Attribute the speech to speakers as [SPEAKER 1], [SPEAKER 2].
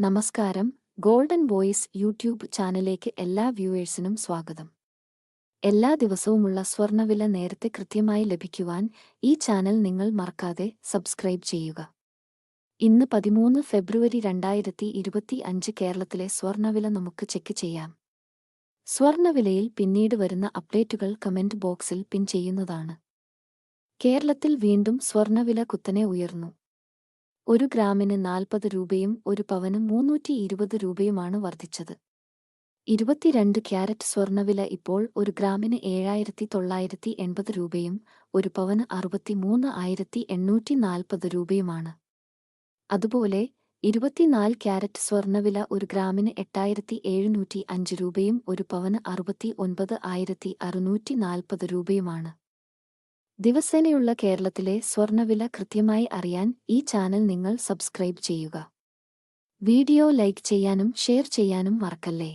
[SPEAKER 1] നമസ്കാരം. Golden voice YouTube ചാനലിലേക്ക് എല്ലാ വ്യൂവേഴ്സിനും സ്വാഗതം. എല്ലാ ദിവസവുമുള്ള സ്വർണവില നേരത്തെ കൃത്യമായി ലഭിക്കുവാൻ ഈ ചാനൽ നിങ്ങൾ മറക്കാതെ സബ്സ്ക്രൈബ് ചെയ്യുക. ഇന്ന് പതിമൂന്ന് ഫെബ്രുവരി രണ്ടായിരത്തി ഇരുപത്തി അഞ്ച് കേരളത്തിലെ സ്വർണവില നമുക്ക് ചെക്ക് ചെയ്യാം. സ്വർണവിലയിൽ പിന്നീട് വരുന്ന അപ്ഡേറ്റുകൾ കമന്റ് ബോക്സിൽ പിൻ ചെയ്യുന്നതാണ്. കേരളത്തിൽ വീണ്ടും സ്വർണവില കുത്തനെ ഉയർന്നു. ഒരു ഗ്രാമിന് നാൽപ്പത് രൂപയും ഒരു പവന് മൂന്നൂറ്റി ഇരുപത് രൂപയുമാണ് വർദ്ധിച്ചത്. ഇരുപത്തിരണ്ട് ക്യാരറ്റ് സ്വർണവില ഇപ്പോൾ ഒരു ഗ്രാമിന് ഏഴായിരത്തി തൊള്ളായിരത്തി എൺപത് രൂപയും ഒരു പവന് അറുപത്തിമൂന്ന് ആയിരത്തി എണ്ണൂറ്റി നാൽപ്പത് രൂപയുമാണ്. അതുപോലെ ഇരുപത്തിനാല് ക്യാരറ്റ് സ്വർണവില ഒരു ഗ്രാമിന് എട്ടായിരത്തി എഴുന്നൂറ്റി അഞ്ച് രൂപയും ഒരു പവന് അറുപത്തി ഒൻപത് ആയിരത്തി അറുന്നൂറ്റി നാൽപ്പത് രൂപയുമാണ്. ദിവസേനയുള്ള കേരളത്തിലെ സ്വർണവില കൃത്യമായി അറിയാൻ ഈ ചാനൽ നിങ്ങൾ സബ്സ്ക്രൈബ് ചെയ്യുക. വീഡിയോ ലൈക്ക് ചെയ്യാനും ഷെയർ ചെയ്യാനും മറക്കല്ലേ?